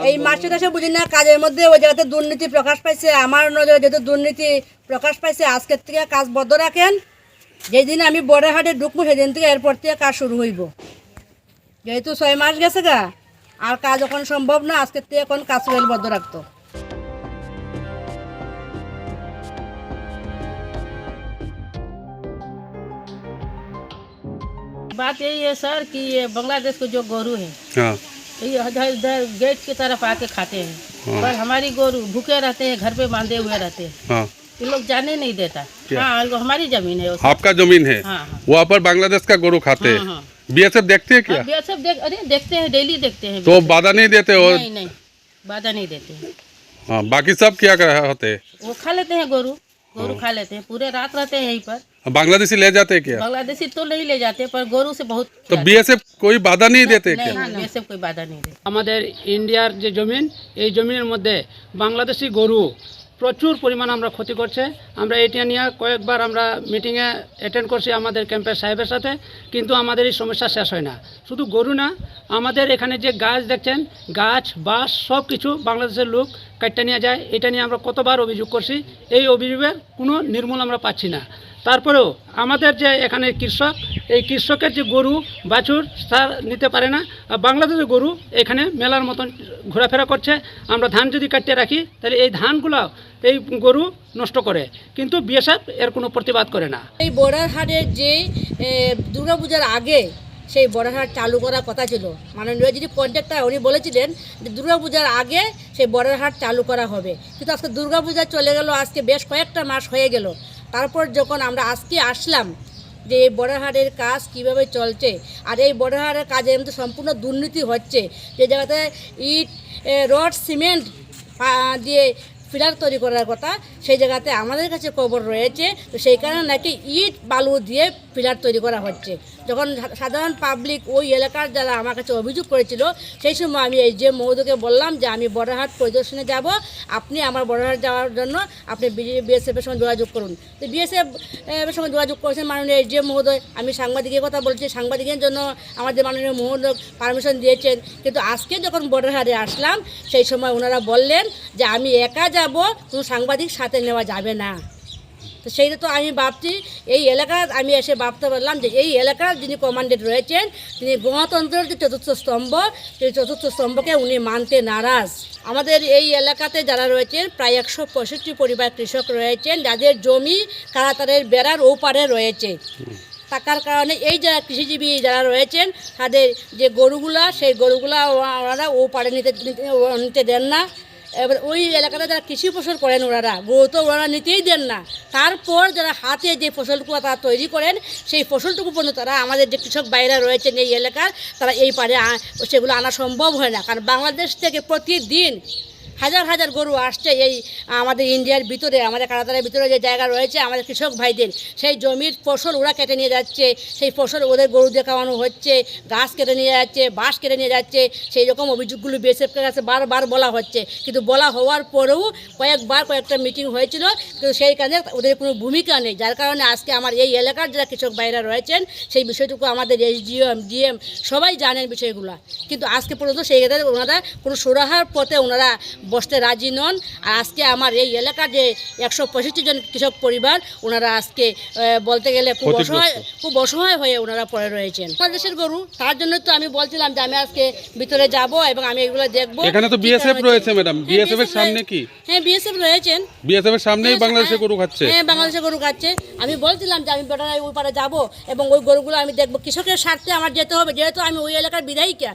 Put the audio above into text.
এই মাসে দেশে বুঝি না কাজের মধ্যে ওই জায়গাতে দুর্নীতি প্রকাশ পাইছে আমার নজরে যেহেতু দুর্নীতি প্রকাশ পাইছে আজকের থেকে কাজ বদ্ধ রাখেন যেদিন আমি বড় হাটে ঢুকবো সেদিন থেকে এরপর থেকে কাজ শুরু হইব যেহেতু ছয় মাস গেছে গা আর কাজ এখন সম্ভব না আজকের থেকে এখন কাজ চুয়েল বদ্ধ রাখতো बात यही है सर कि ये बांग्लादेश के जो गोरू है हाँ ये इधर गेट की तरफ़ आके खाते हैं। पर हमारी गोरू भूखे रहते हैं घर पे बांधे हुए रहते हैं। हाँ। ये लोग जाने नहीं देता। हाँ हमारी ज़मीन है आपका ज़मीन है? हाँ हाँ। वहाँ पर बांग्लादेश का गोरू खाते हाँ, हैं हाँ। बीएसएफ देखते हैं क्या? सब देख अरे देखते हैं डेली देखते हैं। तो बाधा नहीं देते और नहीं नहीं बाधा नहीं देते। हैं हाँ बाकी सब क्या होते? हैं वो खा लेते हैं गोरू गोरू खा लेते हैं। पूरे रात रहते हैं यहीं पर। बांग्लादेशी ले जाते हैं क्या बांग्लादेशी तो नहीं ले जाते पर गोरू से बहुत तो बीएसएफ कोई बाधा नहीं देते क्या नहीं ये सब कोई बाधा नहीं देते আমাদের ইন্ডিয়ার যে জমিন এই জমিনের মধ্যে বাংলাদেশি গরু প্রচুর পরিমাণ আমরা ক্ষতি করছে আমরা এটা নিয়ে কয়েকবার আমরা মিটিংয়ে অ্যাটেন্ড করছি আমাদের ক্যাম্পের সাহেবের সাথে কিন্তু আমাদের এই সমস্যা শেষ হয় না শুধু গরু না আমাদের এখানে যে গাছ দেখছেন গাছ বাঁশ সব কিছু বাংলাদেশের লোক কাটতে নিয়ে যায় এটা নিয়ে আমরা কতবার অভিযোগ করছি এই অভিযোগের কোনো নির্মূল আমরা পাচ্ছি না তারপরেও আমাদের যে এখানে কৃষক, এই কৃষকের যে গরু, বাছুর তার নিতে পারে না বাংলাদেশের গরু এখানে মেলার মতন ঘোরাফেরা করছে। আমরা ধান যদি কাটিয়ে রাখি, তাহলে এই ধানগুলো এই গরু নষ্ট করে। কিন্তু বিএসএফ এর কোনো প্রতিবাদ করে না। এই বর্ডার হাটের যে দুর্গাপূজার আগে সেই বর্ডার হাট চালু করার কথা ছিল। মাননীয় যিনি কন্ট্রাক্টর উনি বলেছিলেন যে দুর্গাপূজার আগে সেই বর্ডার হাট চালু করা হবে। কিন্তু আজকে দুর্গাপূজা চলে গেল, আজকে বেশ কয়েকটা মাস হয়ে গেল। তারপর যখন আমরা আজকে আসলাম যে এই বর্ডারহাটের কাজ কীভাবে চলছে, আর এই বর্ডারহাটের কাজের মধ্যে সম্পূর্ণ দুর্নীতি হচ্ছে। যে জায়গাতে ইট রড, সিমেন্ট দিয়ে ফিলার তৈরি করার কথা, সেই জায়গাতে আমাদের কাছে খবর রয়েছে। তো সেই কারণে নাকি ইট, বালু দিয়ে ফিলার তৈরি করা হচ্ছে। যখন সাধারণ পাবলিক ওই এলাকার যারা আমার কাছে অভিযোগ করেছিল, সেই সময় আমি এই যে মৌদকে বললাম যে আমি বড়হাট পরিদর্শনে যাব, আপনি আমার বড়হাট যাওয়ার জন্য আপনি বিএসএফের সঙ্গে যোগাযোগ করুন। তো বিএসএফ সঙ্গে যোগাযোগ করেছেন মাননীয় এই যে মহোদয়, আমি সাংবাদিকের কথা বলছি, সাংবাদিকের জন্য আমাদের মাননীয় মহোদয় পারমিশন দিয়েছেন। কিন্তু আজকে যখন বর্ডারহাটে আসলাম, সেই সময় ওনারা বললেন যে আমি একা যাব, কোনো সাংবাদিক সাথে নেওয়া যাবে না। তো সেইটা তো আমি ভাবছি, এই এলাকার আমি এসে ভাবতে পারলাম যে এই এলাকার যিনি কমান্ডেন্ট রয়েছেন, তিনি গণতন্ত্রের যে চতুর্থ স্তম্ভ, সেই চতুর্থ স্তম্ভকে উনি মানতে নারাজ। আমাদের এই এলাকাতে যারা রয়েছেন, প্রায় একশো পঁয়ষট্টি পরিবার কৃষক রয়েছেন, যাদের জমি কারাতারের বেড়ার ওপারে রয়েছে। থাকার কারণে এই যারা কৃষিজীবী যারা রয়েছেন, তাদের যে গরুগুলা, সেই গরুগুলা ওনারা ও পাড়ে নিতে- নিতে দেন না। এবার ওই এলাকাতে যারা কৃষি ফসল করেন ওনারা, গরু তো ওনারা নিতেই দেন না। তারপর যারা হাতে যে ফসলটুকু তারা তৈরি করেন, সেই ফসলটুকু পর্যন্ত তারা আমাদের যে কৃষক বাইরা রয়েছেন এই এলাকার, তারা এই পারে সেগুলো আনা সম্ভব হয় না। কারণ বাংলাদেশ থেকে প্রতিদিন হাজার হাজার গরু আসছে এই, আমাদের ইন্ডিয়ার ভিতরে, আমাদের কারাতারের ভিতরে যে জায়গা রয়েছে, আমাদের কৃষক ভাইদের। সেই জমির ফসল ওরা কেটে নিয়ে যাচ্ছে, সেই ফসল ওদের গরু দিয়ে খাওয়ানো হচ্ছে, গাছ কেটে নিয়ে যাচ্ছে, বাঁশ কেটে নিয়ে যাচ্ছে, সেই রকম অভিযোগগুলো বিএসএফের কাছে বারবার বলা হচ্ছে। কিন্তু বলা হওয়ার পরেও কয়েকবার কয়েকটা মিটিং হয়েছিল, কিন্তু সেই কারণে ওদের কোনো ভূমিকা নেই। যার কারণে আজকে আমার এই এলাকার যারা কৃষক ভাইরা রয়েছেন, সেই বিষয়টুকু আমাদের এসডিএম, ডিএম সবাই জানেন বিষয়গুলো। কিন্তু আজকে পর্যন্ত সেই ক্ষেত্রে ওনারা কোনো সুরাহার পথে ওনারা বসতে রাজি নন। আর আজকে আমার এই এলাকার যে একশো পঁয়ষট্টি জন কৃষক পরিবার ওনারা আজকে বলতে গেলে খুব অসহায় খুব অসহায় হয়ে ওনারা পড়ে রয়েছেন। বাংলাদেশের গরু তার জন্য তো আমি বলছিলাম যে আমি আজকে ভিতরে যাব এবং আমি এগুলো দেখব। এখানে তো বিএসএফ রয়েছে ম্যাডাম বিএসএফ এর সামনে কি? হ্যাঁ বিএসএফ রয়েছেন। বিএসএফ এর সামনেই হ্যাঁ, বাংলাদেশে হ্যাঁ, গরু খাচ্ছে। হ্যাঁ বাংলাদেশে গরু খাচ্ছে। আমি বলছিলাম যে আমি বেটারা ওই পারে যাব এবং ওই গরুগুলো আমি দেখব। কৃষকের স্বার্থে আমার যেতে হবে যেহেতু আমি ওই এলাকার বিধায়িকা।